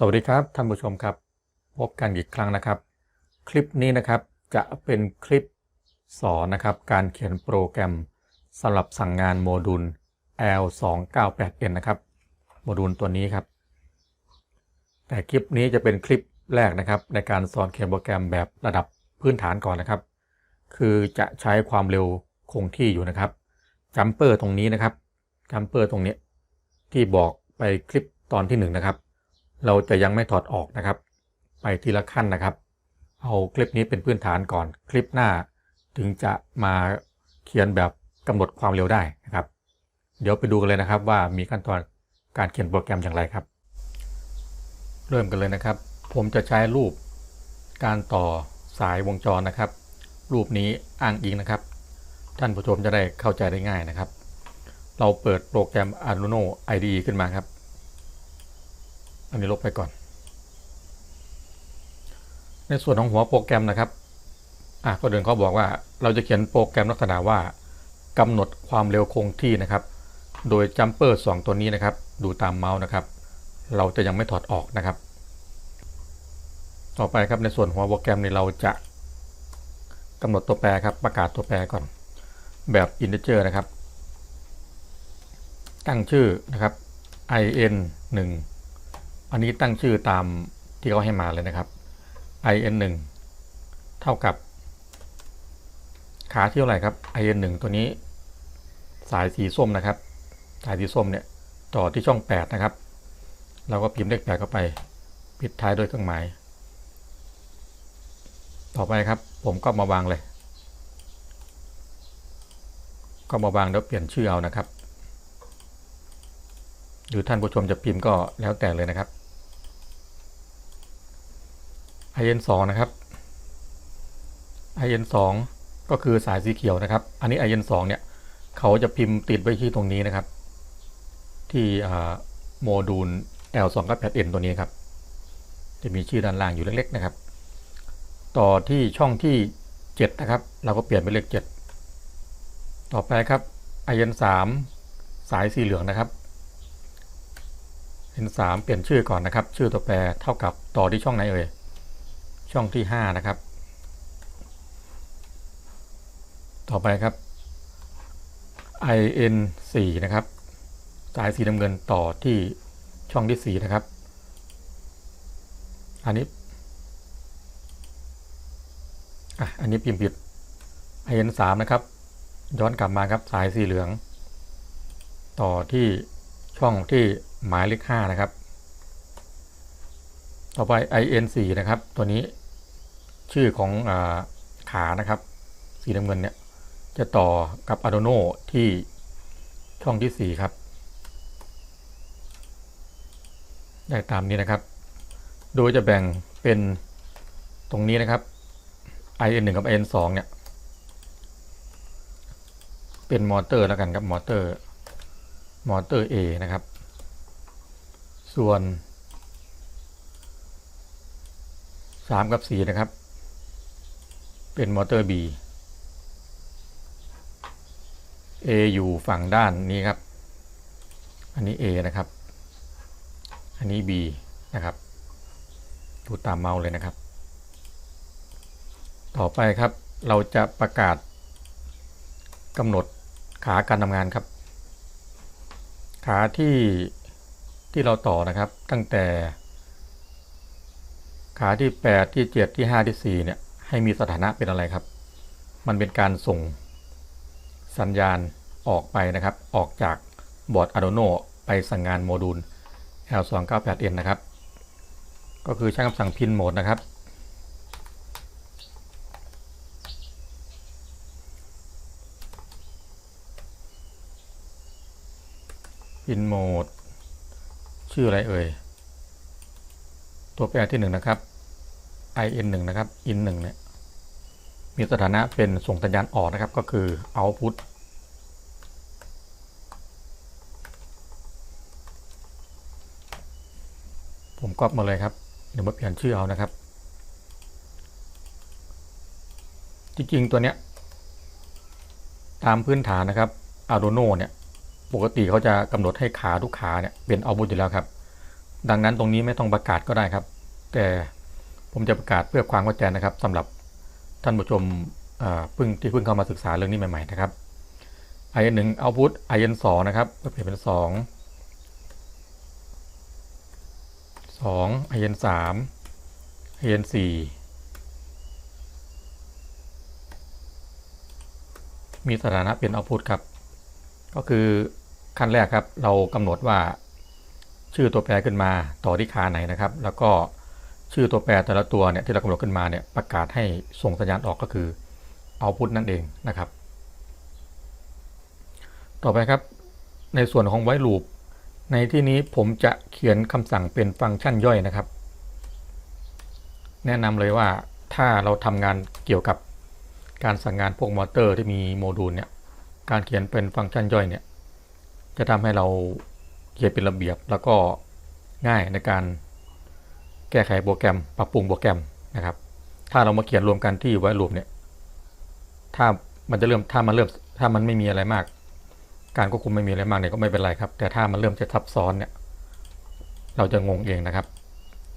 สวัสดีครับท่านผู้ชมครับ พบกันอีกครั้งนะครับ คลิปนี้นะครับจะเป็นคลิปสอนนะครับการเขียนโปรแกรมสำหรับสั่งงานโมดูล L298N นะครับโมดูลตัวนี้ครับ แต่คลิปนี้จะเป็นคลิปแรกนะครับ ในการสอนเขียนโปรแกรมแบบระดับพื้นฐานก่อนนะครับ คือจะใช้ความเร็วคงที่อยู่นะครับจัมเปอร์ตรงนี้นะครับจัมเปอร์ตรงนี้ที่บอกไปคลิปตอนที่หนึ่งนะครับ เราจะยังไม่ถอดออกนะครับ ไปทีละขั้นนะครับ เอาคลิปนี้เป็นพื้นฐานก่อนคลิปหน้า ถึงจะมาเขียนแบบกำหนดความเร็วได้นะครับ เดี๋ยวไปดูกันเลยนะครับว่ามีขั้นตอนการเขียนโปรแกรมอย่างไรครับ เริ่มกันเลยนะครับ ผมจะใช้รูปการต่อสายวงจรนะครับ รูปนี้อ้างอิงนะครับ ท่านผู้ชมจะได้เข้าใจได้ง่ายนะครับ เราเปิดโปรแกรม Arduino IDE ขึ้นมาครับ อันนี้ลบไปก่อน ในส่วนของหัวโปรแกรมนะครับ อะก็เดินเขาบอกว่าเราจะเขียนโปรแกรมลักษณะว่ากำหนดความเร็วคงที่นะครับ โดยจัมเปอร์สตัวนี้นะครับ ดูตามเมาส์นะครับ เราจะยังไม่ถอดออกนะครับ ต่อไปครับในส่วนหัวโปรแกรมนี้เราจะกำหนดตัวแปรครับ ประกาศตัวแปรก่อน แบบ integer นะครับ ตั้งชื่อนะครับ in 1 อันนี้ตั้งชื่อตามที่เขาให้มาเลยนะครับ in 1เท่ากับ ขาที่เท่าไหร่ครับ in 1ตัวนี้ สายสีส้มนะครับ สายสีส้มเนี่ยต่อที่ช่อง 8 นะครับ เราก็พิมพ์เลข8เข้าไป ปิดท้ายด้วยเครื่องหมาย ต่อไปครับ ผมก็มาวางเลย ก็มาวางแล้วเปลี่ยนชื่อเอานะครับ หรือท่านผู้ชมจะพิมพ์ก็แล้วแต่เลยนะครับ IN 2นะครับ IN 2ก็คือสายสีเขียวนะครับ อันนี้ IN 2เนี่ยเขาจะพิมพ์ติดไว้ที่ตรงนี้นะครับ ที่โมดูล L298N ตัวนี้ครับ จะมีชื่อด้านล่างอยู่เล็กๆนะครับ ต่อที่ช่องที่ 7 นะครับ เราก็เปลี่ยนเป็นเลข 7 ต่อไปครับ IN 3สายสีเหลืองนะครับ N 3เปลี่ยนชื่อก่อนนะครับ ชื่อตัวแปรเท่ากับต่อที่ช่องไหนเอ่ย ช่องที่ 5 นะครับ ต่อไปครับ IN 4 นะครับ สายสีน้ำเงินต่อที่ช่องที่ 4 นะครับ อันนี้อะอันนี้พิมพ์ผิด IN 3 นะครับ ย้อนกลับมาครับสายสีเหลือง ต่อที่ช่องที่หมายเลข5นะครับ ต่อไป IN4 นะครับ ตัวนี้ชื่อของอขานะครับ สีน้ำเงินเนี่ย จะต่อกับ Arduino ที่ช่องที่ 4 ครับ ได้ตามนี้นะครับ โดยจะแบ่งเป็นตรงนี้นะครับ IN1 กับ IN2 เนี่ย เป็นมอเตอร์แล้วกันครับ มอเตอร์ มอเตอร์ A นะครับ ส่วน 3กับ4นะครับ เป็นมอเตอร์ B A อยู่ฝั่งด้านนี้ครับ อันนี้ A นะครับ อันนี้ B นะครับ ดูตามเมาส์เลยนะครับ ต่อไปครับ เราจะประกาศกำหนดขาการทำงานครับ ขาที่ที่เราต่อนะครับตั้งแต่ ขาที่ 8 ที่ 7 ที่ 5 ที่ 4 เนี่ย ให้มีสถานะเป็นอะไรครับ มันเป็นการส่งสัญญาณออกไปนะครับ ออกจากบอร์ด Arduino ไปสั่งงานโมดูล L298N นะครับ ก็คือใช้คำสั่งพินโหมดนะครับ พินโหมด ชื่ออะไรเอ่ย ตัวแปรที่ 1 นะครับ in 1นะครับ in 1เนี่ยมีสถานะเป็นส่งสัญญาณออกนะครับก็คือ output ผมก๊อปมาเลยครับ เดี๋ยวมาเปลี่ยนชื่อเอานะครับ จริงๆตัวเนี้ย ตามพื้นฐานนะครับ Arduino เนี่ยปกติเขาจะกำหนดให้ขาทุกขาเนี่ยเป็นเอาบุตอยู่แล้วครับ ดังนั้นตรงนี้ไม่ต้องประกาศก็ได้ครับ แต่ ผมจะประกาศเพื่อความเข้าใจนะครับสำหรับท่านผู้ชมเพิ่งที่เพิ่งเข้ามาศึกษาเรื่องนี้ใหม่ๆนะครับ IN 1 output IN 2นะครับเปลี่ยนเป็น 2 2 IN 3 IN 4มีสถานะเป็น output ครับ ก็คือขั้นแรกครับ เรากำหนดว่าชื่อตัวแปรขึ้นมาต่อที่คาไหนนะครับ แล้วก็ ชื่อตัวแปรแต่ละตัวเนี่ยที่เรากำหนดขึ้นมาเนี่ยประกาศให้ส่งสัญญาณออกก็คือ output นั่นเองนะครับ ต่อไปครับ ในส่วนของไว้ลูปในที่นี้ผมจะเขียนคำสั่งเป็นฟังก์ชันย่อยนะครับ แนะนำเลยว่าถ้าเราทำงานเกี่ยวกับการสั่งงานพวกมอเตอร์ที่มีโมดูลเนี่ยการเขียนเป็นฟังก์ชันย่อยเนี่ยจะทำให้เราเขียนเป็นระเบียบแล้วก็ง่ายในการ แก้ไขโปรแกรม ปรับปรุงโปรแกรมนะครับ ถ้าเรามาเขียนรวมกันที่ไว้ลูปเนี่ย ถ้ามันจะเริ่มถ้ามันเริ่มถ้ามันไม่มีอะไรมาก การควบคุมไม่มีอะไรมากเนี่ยก็ไม่เป็นไรครับ แต่ถ้ามันเริ่มจะซับซ้อนเนี่ย เราจะงงเองนะครับ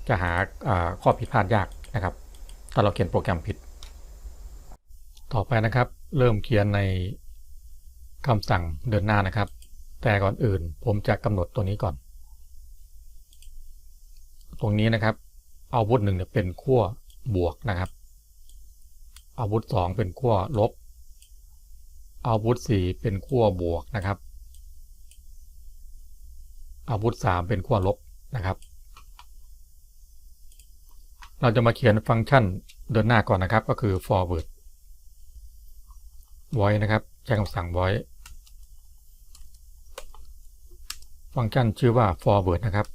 จะหาอ่าข้อผิดพลาดยากนะครับ ถ้าเราเขียนโปรแกรมผิด ต่อไปนะครับ เริ่มเขียนในคำสั่งเดินหน้านะครับ แต่ก่อนอื่นผมจะกำหนดตัวนี้ก่อน ตรงนี้นะครับอาวุธหนึ่งเนี่ยเป็นขั้วบวกนะครับอาวุธสองเป็นขั้วลบอาวุธสี่เป็นขั้วบวกนะครับอาวุธสามเป็นขั้วลบนะครับ เราจะมาเขียนฟังก์ชันเดินหน้าก่อนนะครับก็คือ forward void นะครับใช้คำสั่ง void ฟังก์ชันชื่อว่า forward นะครับ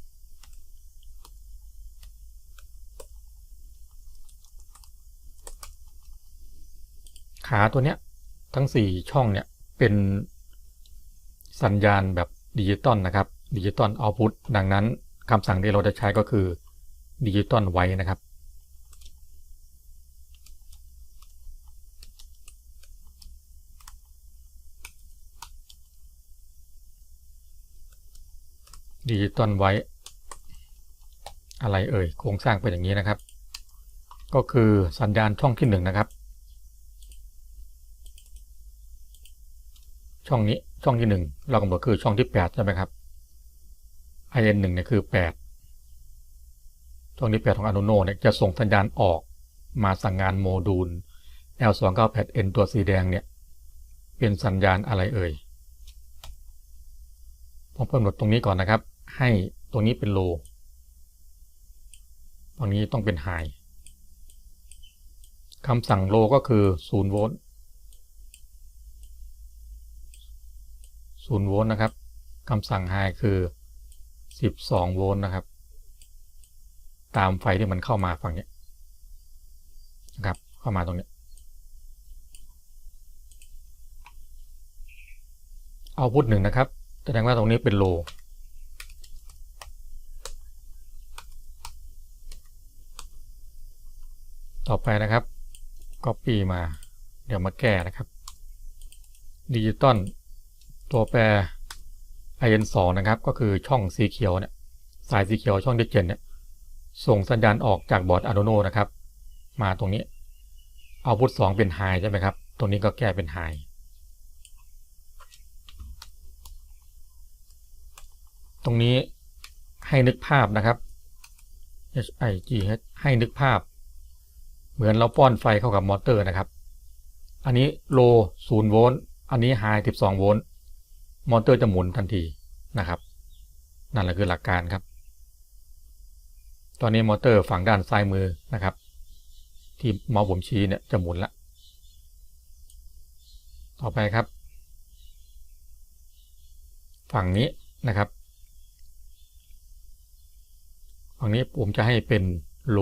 ขาตัวเนี้ยทั้ง 4 ช่องเนี่ยเป็นสัญญาณแบบดิจิตอลนะครับดิจิตอลเอาพุตดังนั้นคำสั่งที่เราจะใช้ก็คือดิจิตอลไว้นะครับ ดิจิตอลไว้ อะไรเอ่ย โครงสร้างเป็นอย่างนี้นะครับ ก็คือสัญญาณช่องที่ 1 นะครับ ช่องนี้ช่องที่1เรากำหนดคือช่องที่8ใช่ไหมครับ IN 1เนี่ยคือ8ช่องที่8ของ Arduino เนี่ยจะส่งสัญญาณออกมาสั่งงานโมดูล L298N ตัวสีแดงเนี่ยเป็นสัญญาณอะไรเอ่ยผมกำหนดตรงนี้ก่อนนะครับ ให้ตรงนี้เป็นโลตรงนี้ต้องเป็นไฮคำสั่งโลก็คือ0โวลต์ 0โวลต์นะครับคำสั่งไฮคือ 12โวลต์นะครับ ตามไฟที่มันเข้ามาฝั่งนี้นะครับ เข้ามาตรงนี้เอาพุทหนึ่งนะครับ แสดงว่าตรงนี้เป็นโล ต่อไปนะครับ Copy มา เดี๋ยวมาแก้นะครับดิจิตอล ตัวแปร IN 2 นะครับ ก็คือช่องสีเขียวเนี่ยสายสีเขียวช่องที่7เนี่ยส่งสัญญาณออกจากบอร์ด Arduino นะครับ มาตรงนี้เอาพุท2เป็น High ใช่ไหมครับ ตรงนี้ก็แก้เป็น High ตรงนี้ให้นึกภาพนะครับ H I G ให้นึกภาพ เหมือนเราป้อนไฟเข้ากับมอเตอร์นะครับ อันนี้โล0โวลต์ อันนี้ไฮ12โวลต์ มอเตอร์จะหมุนทันทีนะครับ นั่นแหละคือหลักการครับ ตอนนี้มอเตอร์ฝั่งด้านซ้ายมือนะครับ ที่มาส์ผมชี้เนี่ยจะหมุนละต่อไปครับ ฝั่งนี้นะครับฝั่งนี้ผมจะให้เป็นโล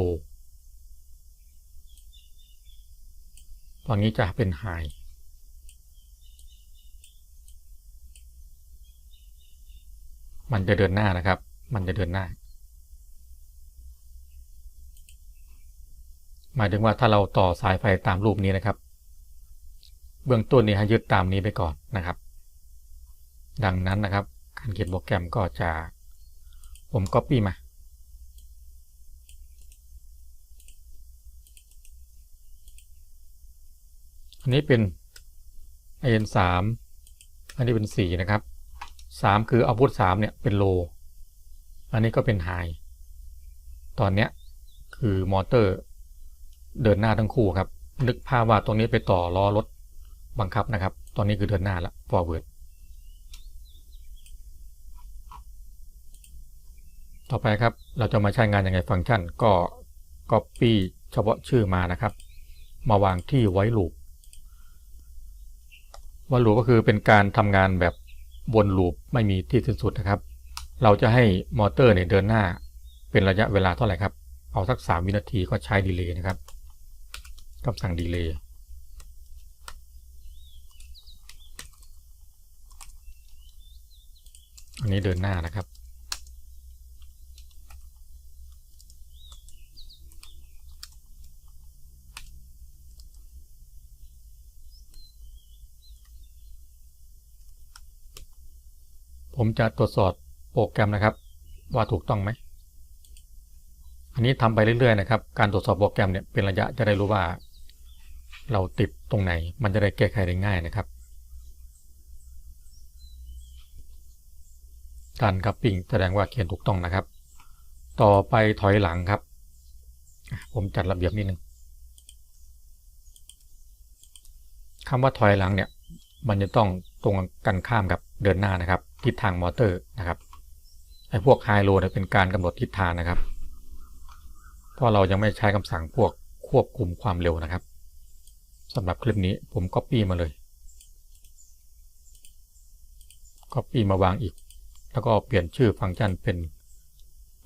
ฝั่งนี้จะเป็นไฮ มันจะเดินหน้านะครับ มันจะเดินหน้า หมายถึงว่าถ้าเราต่อสายไฟตามรูปนี้นะครับ เบื้องต้นนี้ให้ยึดตามนี้ไปก่อนนะครับ ดังนั้นนะครับ การเขียนโปรแกรมก็จะผมก็ปี่มาอันนี้เป็น i n 3อันนี้เป็น 4 นะครับ 3คืออาวุธ3เนี่ยเป็นโล อันนี้ก็เป็นไฮตอนเนี้ยคือมอเตอร์เดินหน้าทั้งคู่ครับ นึกภาพว่าตรงนี้ไปต่อล้อรถบังคับนะครับ ตอนนี้คือเดินหน้าละ forward ต่อไปครับ เราจะมาใช้งานยังไงฟังก์ชันก็ copy เฉพาะชื่อมานะครับ มาวางที่ไว้ลูปไว้ลูปก็คือเป็นการทำงานแบบ วนลูปไม่มีที่สิ้นสุดนะครับ เราจะให้มอเตอร์เนี่ยเดินหน้าเป็นระยะเวลาเท่าไหร่ครับ เอาสัก 3 วินาทีก็ใช้ดีเลย์นะครับคำสั่งดีเลย์อันนี้เดินหน้านะครับ ผมจะตรวจสอบโปรแกรมนะครับ ว่าถูกต้องไหม อันนี้ทำไปเรื่อยๆนะครับ การตรวจสอบโปรแกรมเนี่ยเป็นระยะจะได้รู้ว่า เราติดตรงไหน มันจะได้แก้ไขได้ง่ายนะครับ การคับปิ้งแสดงว่าเขียนถูกต้องนะครับ ต่อไปถอยหลังครับ ผมจัดระเบียบนิดนึงคำว่าถอยหลังเนี่ย มันจะต้องตรงกันข้ามกับเดินหน้านะครับ ทิศทางมอเตอร์นะครับไอ้พวกไฮโลเนี่ยเป็นการกำหนดทิศทางนะครับ เพราะเรายังไม่ใช้คำสั่งพวกควบคุมความเร็วนะครับสำหรับคลิปนี้ผม Copy มาเลย Copy มาวางอีก แล้วก็เปลี่ยนชื่อฟังก์ชันเป็น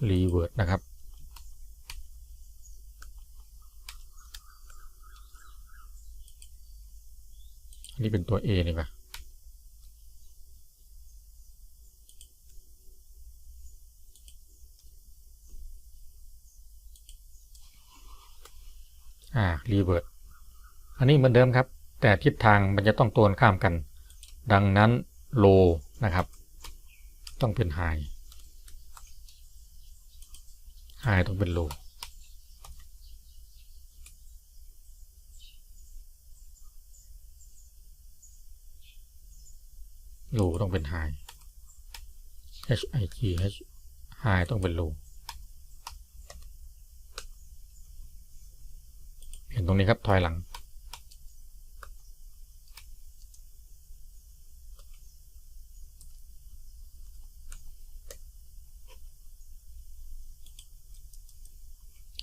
revert นะครับอันนี้เป็นตัว A นี่ปะอ่า revert อันนี้เหมือนเดิมครับ แต่ทิศทางมันจะต้องตัวข้ามกัน ดังนั้น low นะครับ ต้องเป็นไฮไฮต้องเป็นโลโลต้องเป็นไฮ H I G H ไฮต้องเป็นโลเห็นตรงนี้ครับถอยหลัง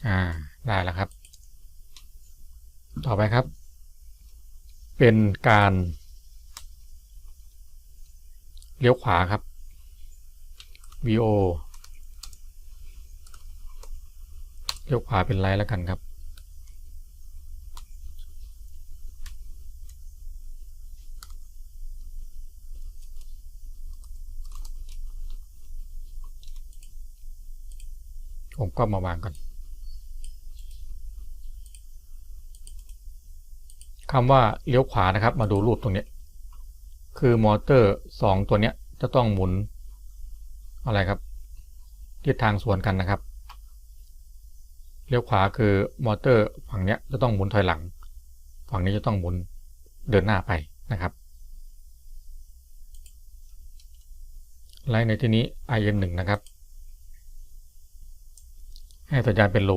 อ่าได้แล้วครับ ต่อไปครับ เป็นการเลี้ยวขวาครับ VO เลี้ยวขวาเป็นไรแล้วกันครับ ผมก็มาวางก่อน คำว่าเลี้ยวขวานะครับ มาดูรูปตรงนี้ คือมอเตอร์สองตัวนี้จะต้องหมุนอะไรครับทิศทางสวนกันนะครับ เลี้ยวขวาคือมอเตอร์ฝั่งนี้จะต้องหมุนถอยหลัง ฝั่งนี้จะต้องหมุนเดินหน้าไปนะครับไลน์ในที่นี้ IM1 นะครับ ให้สัญญาณเป็นโล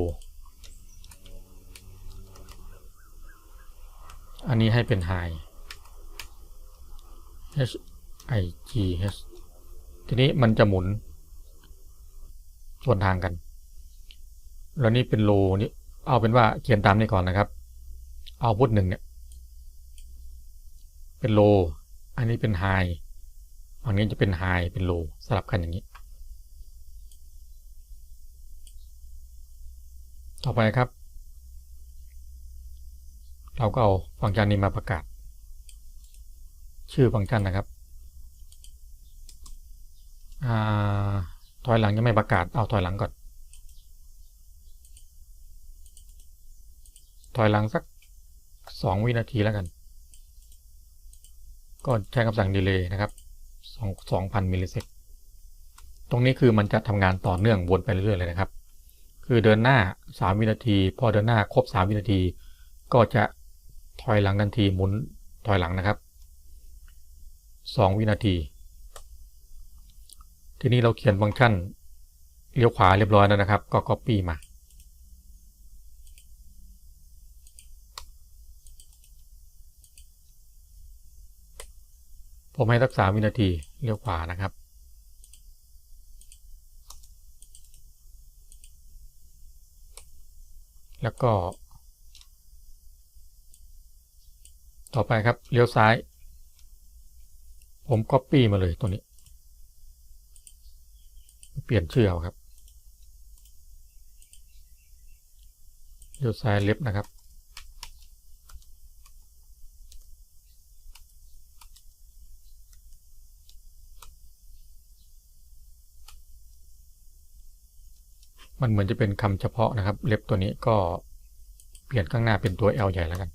อันนี้ให้เป็น high h i g h ทีนี้มันจะหมุน ส่วนทางกัน แล้วนี่เป็นโลนี่เอาเป็นว่าเขียนตามนี้ก่อนนะครับ เอาพุทหนึ่งเนี่ย เป็นโล อันนี้เป็นไฮฝั่งนี้จะเป็นไฮเป็นโลสลับกันอย่างนี้ ต่อไปครับ เราก็เอาฟังก์ชันนี้มาประกาศ ชื่อฟังก์ชันนะครับถอยหลังยังไม่ประกาศ เอาถอยหลังก่อน ถอยหลังสัก 2 วินาทีแล้วกัน ก็ใช้คำสั่งดีเลย์นะครับ2,000มิลลิเซกตรงนี้คือมันจะทำงานต่อเนื่องวนไปเรื่อยๆเลยนะครับ คือเดินหน้า 3 วินาที พอเดินหน้าครบ 3 วินาที ก็จะ ถอยหลังทันทีหมุนถอยหลังนะครับ 2 วินาที ทีนี้เราเขียนฟังก์ชันเลี้ยวขวาเรียบร้อยแล้วนะครับ ก็ Copy มา ผมให้สักสามวินาทีเลี้ยวขวานะครับแล้วก็ ต่อไปครับเลี้ยวซ้าย ผม Copy มาเลยตัวนี้ เปลี่ยนชื่อเอาครับเลี้ยวซ้ายเล็บนะครับ มันเหมือนจะเป็นคำเฉพาะนะครับ เล็บตัวนี้ก็เปลี่ยนข้างหน้าเป็นตัว L ใหญ่แล้วกัน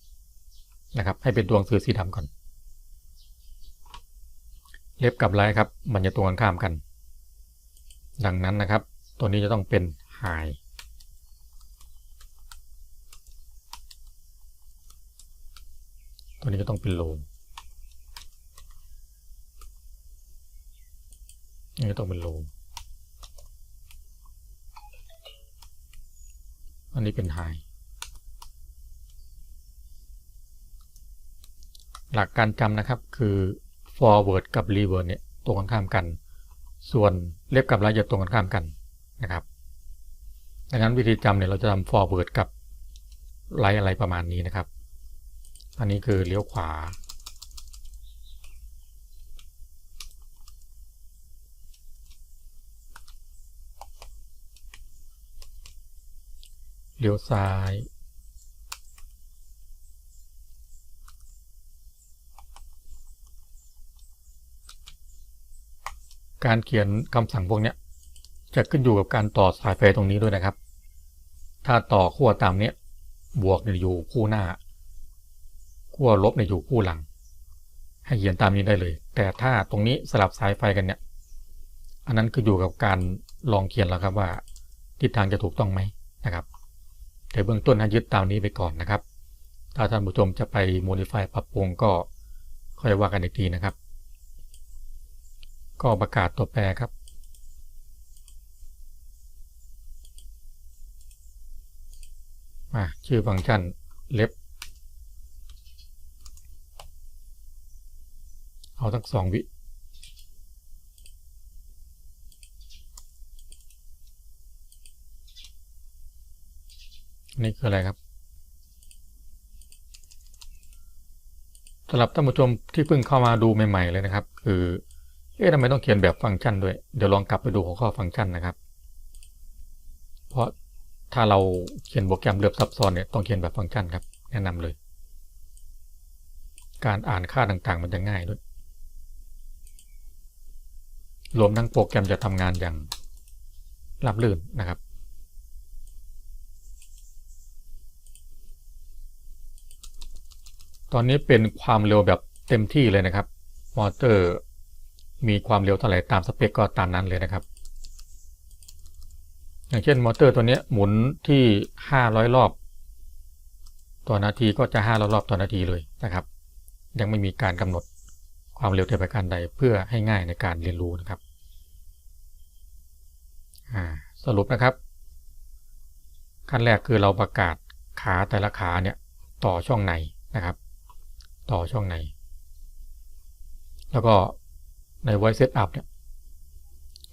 นะครับ ให้เป็นตัวหนังสือสีดำก่อน เล็บกับไลท์ครับ มันจะตรงกันข้ามกัน ดังนั้นนะครับ ตัวนี้จะต้องเป็น high ตัวนี้ก็ต้องเป็น low นี่ก็ต้องเป็น low อันนี้เป็น high หลักการจำนะครับคือ forward กับ reverse เนี่ยตรงกันข้ามกัน ส่วนเล็บกับไลท์จะตรงกันข้ามกันนะครับดังนั้นวิธีจำเนี่ยเราจะทำ forward กับไลท์อะไรประมาณนี้นะครับ อันนี้คือเลี้ยวขวา เลี้ยวซ้าย การเขียนคำสั่งพวกนี้จะขึ้นอยู่กับการต่อสายไฟตรงนี้ด้วยนะครับ ถ้าต่อขั้วตามนี้บวกเนี่ยอยู่คู่หน้าขั้วลบเนี่ยอยู่คู่หลัง ให้เขียนตามนี้ได้เลย แต่ถ้าตรงนี้สลับสายไฟกันเนี่ย อันนั้นคืออยู่กับการลองเขียนแล้วครับว่าทิศทางจะถูกต้องไหมนะครับแต่เบื้องต้นให้ยึดตามนี้ไปก่อนนะครับ ถ้าท่านผู้ชมจะไป modify ปรับปรุงก็ค่อยว่ากันอีกทีนะครับ ก็ประกาศตัวแปรครับ มาชื่อฟังก์ชันเล็บ เอาทั้งสองวินี่คืออะไรครับสำหรับท่านผู้ชมที่เพิ่งเข้ามาดูใหม่ ๆ เลยนะครับ คือ เอ๊ะทำไมต้องเขียนแบบฟังก์ชันด้วย เดี๋ยวลองกลับไปดูหัวข้อฟังก์ชันนะครับ เพราะถ้าเราเขียนโปรแกรมเลือบซับซ้อนเนี่ยต้องเขียนแบบฟังก์ชันครับ แนะนำเลย การอ่านค่าต่างๆ มันจะง่ายด้วย รวมทั้งโปรแกรมจะทำงานอย่างราบรื่นนะครับ ตอนนี้เป็นความเร็วแบบเต็มที่เลยนะครับ มอเตอร์ มีความเร็วเท่าไหร่ตามสเปคก็ตามนั้นเลยนะครับ อย่างเช่นมอเตอร์ตัวนี้หมุนที่ 500 รอบ ต่อนาทีก็จะ 500 รอบต่อนาทีเลยนะครับ ยังไม่มีการกำหนดความเร็วแต่ประการใดเพื่อให้ง่ายในการเรียนรู้นะครับสรุปนะครับ ขั้นแรกคือเราประกาศขาแต่ละขาเนี่ยต่อช่องในนะครับ ต่อช่องใน แล้วก็ ใน voice setup เนี่ย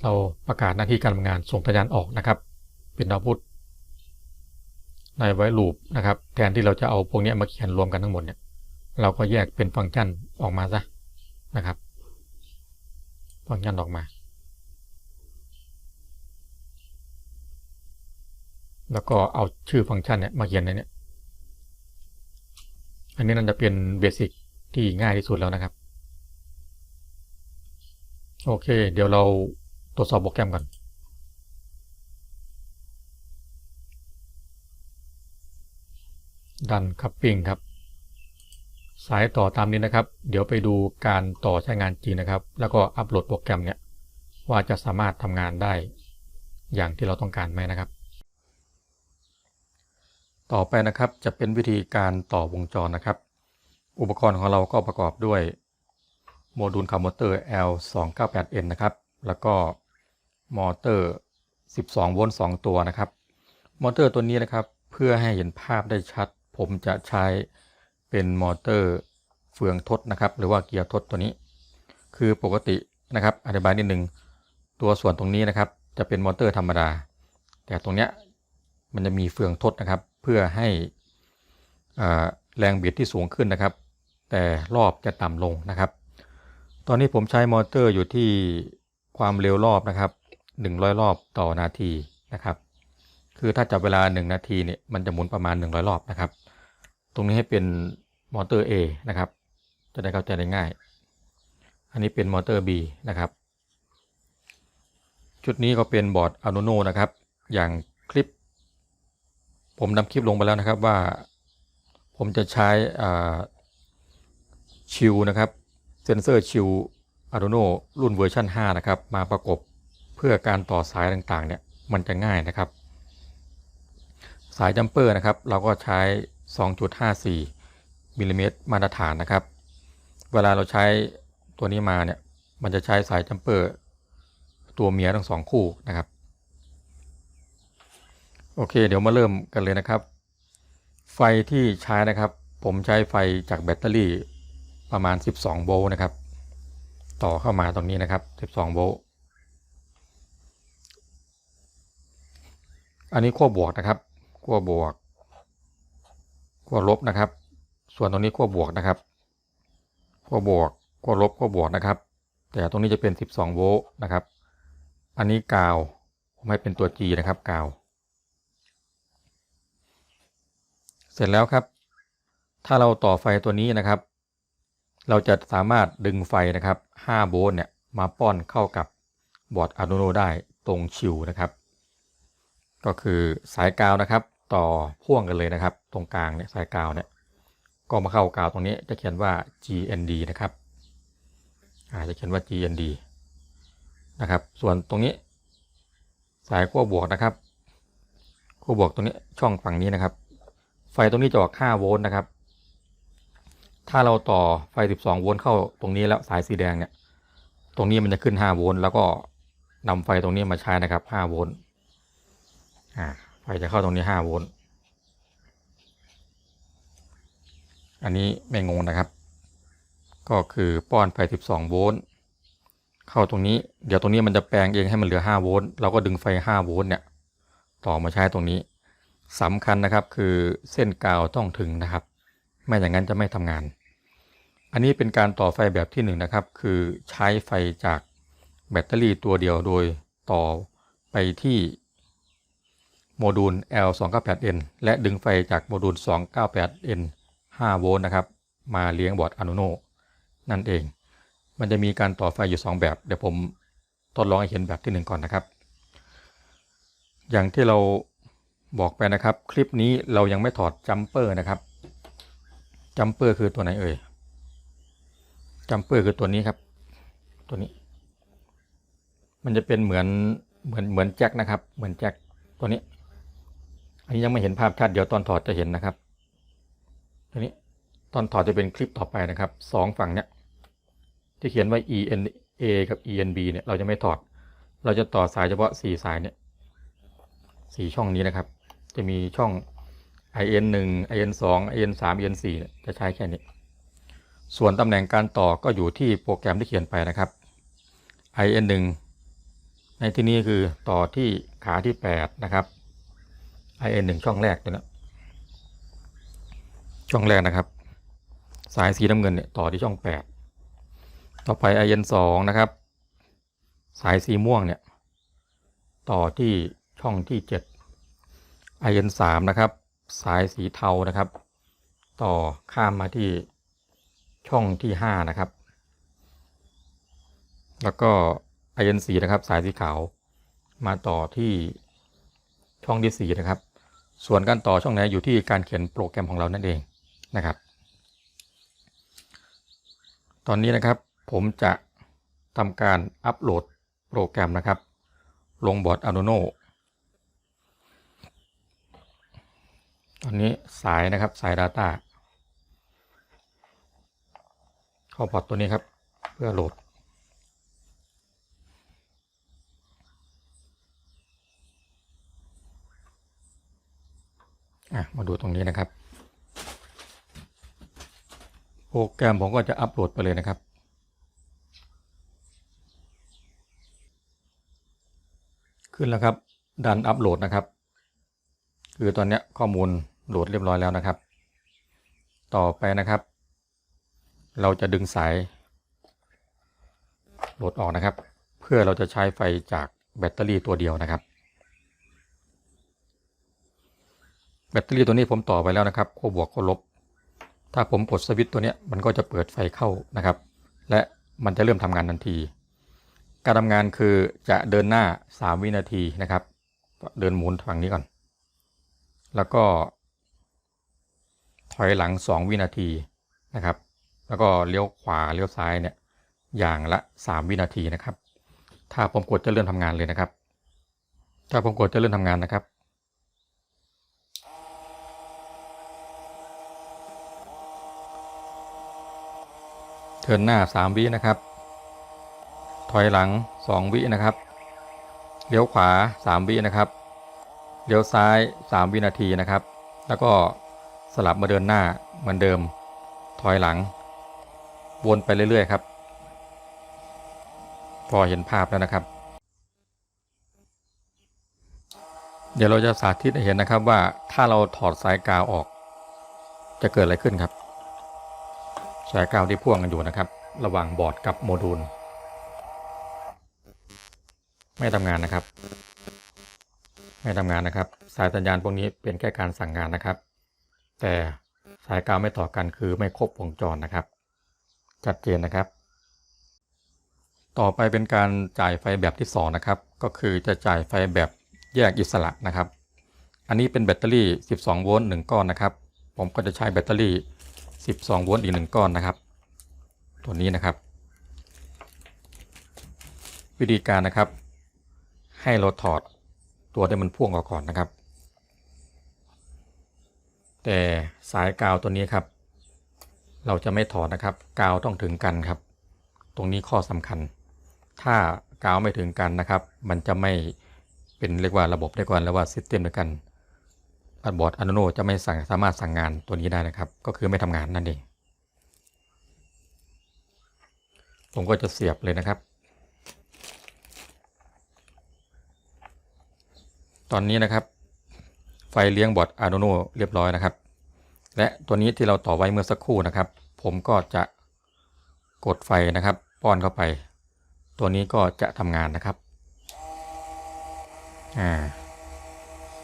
เราประกาศหน้าที่การทำงานส่งสัญญาณออกนะครับ เป็น output ใน voice loop นะครับ แทนที่เราจะเอาพวกนี้มาเขียนรวมกันทั้งหมดเนี่ยเราก็แยกเป็นฟังก์ชันออกมาซะนะครับ ฟังก์ชันออกมา แล้วก็เอาชื่อฟังก์ชันเนี่ยมาเขียนในนี้อันนี้น่าจะเป็นเบสิกที่ง่ายที่สุดแล้วนะครับ โอเค เดี๋ยวเราตรวจสอบโปรแกรมก่อนดันคัพปิ้งครับ สายต่อตามนี้นะครับ เดี๋ยวไปดูการต่อใช้งานจริงนะครับ แล้วก็อัปโหลดโปรแกรมเนี่ย ว่าจะสามารถทำงานได้อย่างที่เราต้องการไหมนะครับ ต่อไปนะครับจะเป็นวิธีการต่อวงจรนะครับ อุปกรณ์ของเราก็ประกอบด้วย โมดูลคาร์มอเตอร์ L298N นะครับ แล้วก็มอเตอร์ 12 โวลต์ 2 ตัวนะครับ มอเตอร์ตัวนี้นะครับ เพื่อให้เห็นภาพได้ชัด ผมจะใช้เป็นมอเตอร์เฟืองทดนะครับ หรือว่าเกียร์ทดตัวนี้ คือปกตินะครับ อธิบายนิดนึงตัวส่วนตรงนี้นะครับ จะเป็นมอเตอร์ธรรมดา แต่ตรงเนี้ยมันจะมีเฟืองทดนะครับ เพื่อให้แรงบิดที่สูงขึ้นนะครับ แต่รอบจะต่ำลงนะครับ ตอนนี้ผมใช้มอเตอร์อยู่ที่ความเร็วรอบนะครับ 100 รอบต่อนาทีนะครับ คือถ้าจับเวลา 1 นาทีเนี่ยมันจะหมุนประมาณ 100 รอบนะครับ ตรงนี้ให้เป็นมอเตอร์ A นะครับ จะได้เข้าใจได้ง่าย อันนี้เป็นมอเตอร์ B นะครับ ชุดนี้ก็เป็นบอร์ด Arduino นะครับ อย่างคลิป ผมนำคลิปลงไปแล้วนะครับว่า ผมจะใช้ชิวนะครับ เซนเซอร์ชิว Arduino รุ่นเวอร์ชัน5นะครับ มาประกบเพื่อการต่อสายต่างๆ เนี่ยมันจะง่ายนะครับ สายจัมเปอร์นะครับ เราก็ใช้ 2.54มิลลิเมตรมาตรฐานนะครับ เวลาเราใช้ตัวนี้มาเนี่ย มันจะใช้สายจัมเปอร์ ตัวเมียทั้งสองคู่นะครับ โอเค เดี๋ยวมาเริ่มกันเลยนะครับ ไฟที่ใช้นะครับ ผมใช้ไฟจากแบตเตอรี่ ประมาณ 12 โวลต์นะครับ ต่อเข้ามาตรงนี้นะครับ 12 โวลต์อันนี้ขั้วบวกนะครับขั้วบวกขั้วลบนะครับ ส่วนตรงนี้ขั้วบวกนะครับขั้วบวกขั้วลบขั้วบวกนะครับ แต่ตรงนี้จะเป็น 12 โวลต์นะครับ อันนี้กาวผมให้เป็นตัว G นะครับกาว เสร็จแล้วครับ ถ้าเราต่อไฟตัวนี้นะครับ เราจะสามารถดึงไฟนะครับ5โวลต์เนี่ยมาป้อนเข้ากับบอร์ด Arduino ได้ตรงชิวนะครับ ก็คือสายกาวนะครับต่อพ่วงกันเลยนะครับ ตรงกลางเนี่ยสายกาวเนี่ยก็มาเข้ากาวตรงนี้จะเขียนว่า GND นะครับอาจะเขียนว่า GND นะครับ ส่วนตรงนี้ สายขั้วบวกนะครับขั้วบวกตรงนี้ช่องฝั่งนี้นะครับ ไฟตรงนี้จะออก5โวลต์นะครับ ถ้าเราต่อไฟ 12 โวลต์เข้าตรงนี้แล้วสายสีแดงเนี่ย ตรงนี้มันจะขึ้น 5 โวลต์แล้วก็นำไฟตรงนี้มาใช้นะครับ 5 โวลต์ไฟจะเข้าตรงนี้ 5 โวลต์ อันนี้ไม่งงนะครับ ก็คือป้อนไฟ 12 โวลต์เข้าตรงนี้ เดี๋ยวตรงนี้มันจะแปลงเองให้มันเหลือ 5 โวลต์ เราก็ดึงไฟ 5 โวลต์เนี่ยต่อมาใช้ตรงนี้สำคัญนะครับคือเส้นกาวต้องถึงนะครับ ไม่อย่างนั้นจะไม่ทำงาน อันนี้เป็นการต่อไฟแบบที่1นนะครับ คือใช้ไฟจากแบตเตอรี่ตัวเดียวโดยต่อไปที่โมดูล L298N และดึงไฟจากโมดูล 298N 5 โวลต์นะครับ มาเลี้ยงบอร์ด Arduino นั่นเอง มันจะมีการต่อไฟอยู่ 2 แบบ เดี๋ยวผมทดลองให้เห็นแบบที่ 1 ก่อนนะครับ อย่างที่เราบอกไปนะครับ คลิปนี้เรายังไม่ถอดจัมเปอร์นะครับจัมเปอร์คือตัวไหนเอ่ย จัมเปอร์คือตัวนี้ครับ ตัวนี้ มันจะเป็นเหมือนเหมือนเหมือนแจ็คนะครับ เหมือนแจ็คตัวนี้ อันนี้ยังไม่เห็นภาพชัดเดี๋ยวตอนถอดจะเห็นนะครับ ตัวนี้ตอนถอดจะเป็นคลิปต่อไปนะครับสองฝั่งเนี้ยที่เขียนว่า ENA กับ ENB เนี่ยเราจะไม่ถอด เราจะต่อสายเฉพาะสี่สายเนี่ยสี่ช่องนี้นะครับ จะมีช่อง IN 1 IN 2 IN 3 IN 4เนี่ยจะใช้แค่นี้ ส่วนตำแหน่งการต่อก็อยู่ที่โปรแกรมที่เขียนไปนะครับ IN 1ในที่นี้คือต่อที่ขาที่ 8 นะครับ IN 1ช่องแรกตัวนี้ช่องแรกนะครับ สายสีน้ำเงินเนี่ยต่อที่ช่อง 8 ต่อไป IN 2นะครับ สายสีม่วงเนี่ยต่อที่ช่องที่ 7 IN 3นะครับ สายสีเทานะครับ ต่อข้ามมาที่ ช่องที่ 5 นะครับ แล้วก็ IN 4นะครับ สายสีขาวมาต่อที่ช่องที่ 4 นะครับ ส่วนการต่อช่องไหนอยู่ที่การเขียนโปรแกรมของเรานั่นเองนะครับ ตอนนี้นะครับผมจะทำการอัปโหลดโปรแกรมนะครับ ลงบอร์ด Arduino ตอนนี้สายนะครับสาย Data เข้าพอร์ตตัวนี้ครับ เพื่อโหลด มาดูตรงนี้นะครับ โปรแกรมผมก็จะอัปโหลดไปเลยนะครับขึ้นแล้วครับ ดันอัปโหลดนะครับ คือตอนนี้ข้อมูลโหลดเรียบร้อยแล้วนะครับ ต่อไปนะครับ เราจะดึงสายโหลดออกนะครับ เพื่อเราจะใช้ไฟจากแบตเตอรี่ตัวเดียวนะครับ แบตเตอรี่ตัวนี้ผมต่อไปแล้วนะครับขั้วบวกขั้วลบ ถ้าผมกดสวิตช์ตัวนี้มันก็จะเปิดไฟเข้านะครับ และมันจะเริ่มทำงานทันที การทำงานคือจะเดินหน้า 3 วินาทีนะครับ เดินหมุนฝั่งนี้ก่อน แล้วก็ถอยหลัง 2 วินาทีนะครับ แล้วก็เลี้ยวขวาเลี้ยวซ้ายเนี่ยอย่างละ 3 วินาทีนะครับ ถ้าผมกดจะเริ่มทำงานเลยนะครับ ถ้าผมกดจะเริ่มทำงานนะครับ เทินหน้า 3 วินะครับ ถอยหลัง 2 วินะครับ เลี้ยวขวา 3 วินะครับ เลี้ยวซ้าย 3 วินาทีนะครับ แล้วก็สลับมาเดินหน้าเหมือนเดิม ถอยหลัง วนไปเรื่อย ๆ ครับ พอเห็นภาพแล้วนะครับ เดี๋ยวเราจะสาธิตให้เห็นนะครับว่าถ้าเราถอดสายกาวออก จะเกิดอะไรขึ้นครับ สายกาวที่พ่วงกันอยู่นะครับ ระหว่างบอร์ดกับโมดูล ไม่ทำงานนะครับ ไม่ทำงานนะครับ สายสัญญาณพวกนี้เป็นแค่การสั่งงานนะครับ แต่สายกาวไม่ต่อกันคือไม่ครบวงจรนะครับ ชัดเจนนะครับ ต่อไปเป็นการจ่ายไฟแบบที่2นะครับ ก็คือจะจ่ายไฟแบบแยกอิสระนะครับ อันนี้เป็นแบตเตอรี่ 12 โวลต์1ก้อนนะครับ ผมก็จะใช้แบตเตอรี่ 12 โวลต์อีก 1 ก้อนนะครับ ตัวนี้นะครับ วิธีการนะครับ ให้เราถอดตัวที่มันพ่วงออกก่อนนะครับ แต่สายกาวตัวนี้ครับ เราจะไม่ถอดนะครับ กาวต้องถึงกันครับ ตรงนี้ข้อสำคัญ ถ้ากาวไม่ถึงกันนะครับ มันจะไม่เป็นเรียกว่าระบบได้ก่อนแล้วว่าซิสเต็มเด้วกันบอร์ด Arduino จะไม่สั่งสามารถสั่งงานตัวนี้ได้นะครับ ก็คือไม่ทำงานนั่นเอง ผมก็จะเสียบเลยนะครับ ตอนนี้นะครับ ไฟเลี้ยงบอร์ด Arduino เรียบร้อยนะครับ และตัวนี้ที่เราต่อไว้เมื่อสักครู่นะครับ ผมก็จะกดไฟนะครับ ป้อนเข้าไป ตัวนี้ก็จะทำงานนะครับ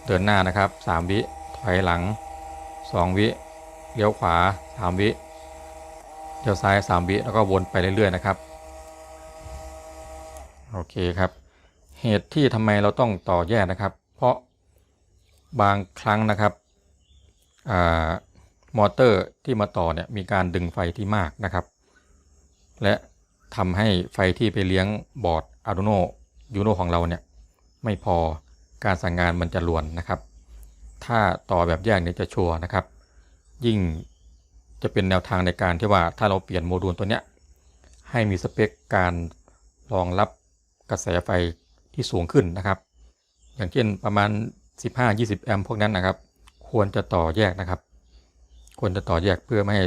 เดินหน้านะครับ 3 วิถอยหลัง 2 วิเลี้ยวขวา 3 วิเลี้ยวซ้าย 3 วิแล้วก็วนไปเรื่อยๆนะครับโอเคครับ เหตุที่ทำไมเราต้องต่อแยกนะครับ เพราะบางครั้งนะครับ มอเตอร์ที่มาต่อเนี่ยมีการดึงไฟที่มากนะครับ และทำให้ไฟที่ไปเลี้ยงบอร์ด Arduino Uno ของเราเนี่ยไม่พอการสั่งงานมันจะลวนนะครับ ถ้าต่อแบบแยกเนี่ยจะชัวร์นะครับ ยิ่งจะเป็นแนวทางในการที่ว่าถ้าเราเปลี่ยนโมดูลตัวเนี้ยให้มีสเปคการรองรับกระแสไฟที่สูงขึ้นนะครับ อย่างเช่นประมาณ 15-20 แอมป์พวกนั้นนะครับ ควรจะต่อแยกนะครับ ควรจะต่อแยกเพื่อไม่ให้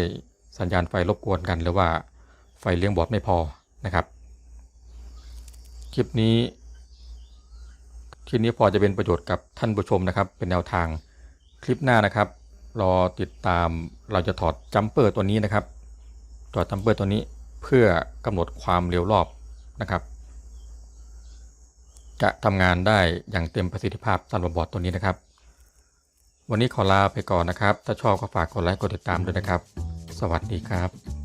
สัญญาณไฟรบกวนกัน หรือว่าไฟเลี้ยงบอร์ดไม่พอนะครับ คลิปนี้คลิปนี้พอจะเป็นประโยชน์กับท่านผู้ชมนะครับ เป็นแนวทางคลิปหน้านะครับ รอติดตามเราจะถอดจัมเปอร์ตัวนี้นะครับถอดจัมเปอร์ตัวนี้เพื่อกำหนดความเร็วรอบนะครับ จะทำงานได้อย่างเต็มประสิทธิภาพสำหรับบอร์ดตัวนี้นะครับ วันนี้ขอลาไปก่อนนะครับ ถ้าชอบก็ฝากกดไลค์กดติดตามด้วยนะครับ สวัสดีครับ